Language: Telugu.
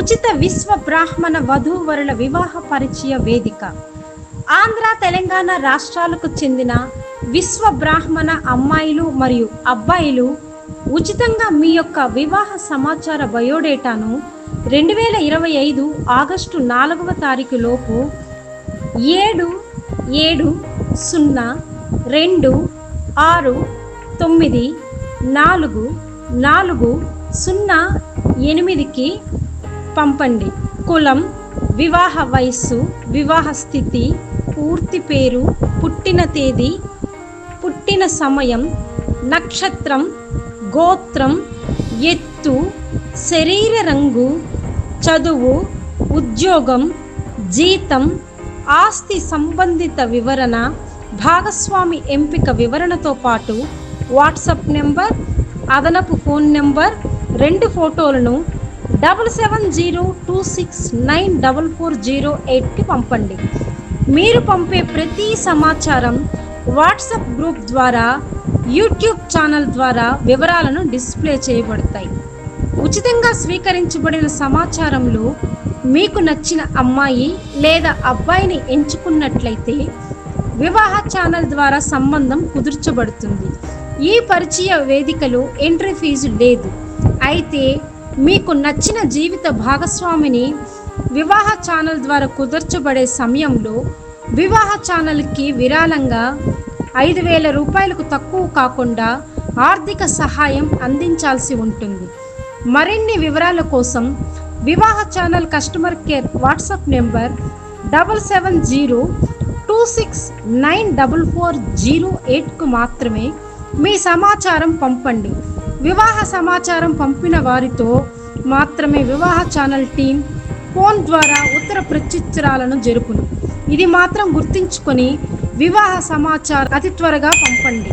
ఉచిత విశ్వ బ్రాహ్మణ వధూవరుల వివాహ పరిచయ వేదిక. ఆంధ్ర తెలంగాణ రాష్ట్రాలకు చెందిన విశ్వ బ్రాహ్మణ అమ్మాయిలు మరియు అబ్బాయిలు ఉచితంగా మీ యొక్క వివాహ సమాచార బయోడేటాను రెండు వేల ఇరవై ఐదు ఆగస్టు నాలుగవ తారీఖు లోపు ఏడు ఏడు సున్నా రెండు ఆరు తొమ్మిది నాలుగు నాలుగు సున్నా ఎనిమిదికి పంపండి. కులం వివాహ వయస్సు వివాహ స్థితి పూర్తి పేరు పుట్టిన తేదీ పుట్టిన సమయం నక్షత్రం గోత్రం ఎత్తు శరీర రంగు చదువు ఉద్యోగం జీతం ఆస్తి సంబంధిత వివరణ భాగస్వామి ఎంపిక వివరణతో పాటు వాట్సాప్ నెంబర్ అదనపు ఫోన్ నెంబర్ రెండు ఫోటోలను double seven zero two six nine double four zero ఎయిట్కి పంపండి. మీరు పంపే ప్రతి సమాచారం వాట్సాప్ గ్రూప్ ద్వారా యూట్యూబ్ ఛానల్ ద్వారా వివరాలను డిస్ప్లే చేయబడతాయి. ఉచితంగా స్వీకరించబడిన సమాచారంలో మీకు నచ్చిన అమ్మాయి లేదా అబ్బాయిని ఎంచుకున్నట్లయితే వివాహ ఛానల్ ద్వారా సంబంధం కుదుర్చబడుతుంది. ఈ పరిచయ వేదికలో ఎంట్రీ ఫీజు లేదు. అయితే మీకు నచ్చిన జీవిత భాగస్వామిని వివాహ ఛానల్ ద్వారా కుదర్చబడే సమయంలో వివాహ ఛానల్కి విరాళంగా ఐదు వేల రూపాయలకు తక్కువ కాకుండా ఆర్థిక సహాయం అందించాల్సి ఉంటుంది. మరిన్ని వివరాల కోసం వివాహ channel customer care WhatsApp number double seven zero two six nine double four zero ఎయిట్కు మాత్రమే మీ సమాచారం పంపండి. వివాహ సమాచారం పంపిన వారితో మాత్రమే వివాహ ఛానల్ టీం ఫోన్ ద్వారా ఉత్తర ప్రత్యుత్తరాలను జరుపును. ఇది మాత్రం గుర్తించుకొని వివాహ సమాచారం అతి త్వరగా పంపండి.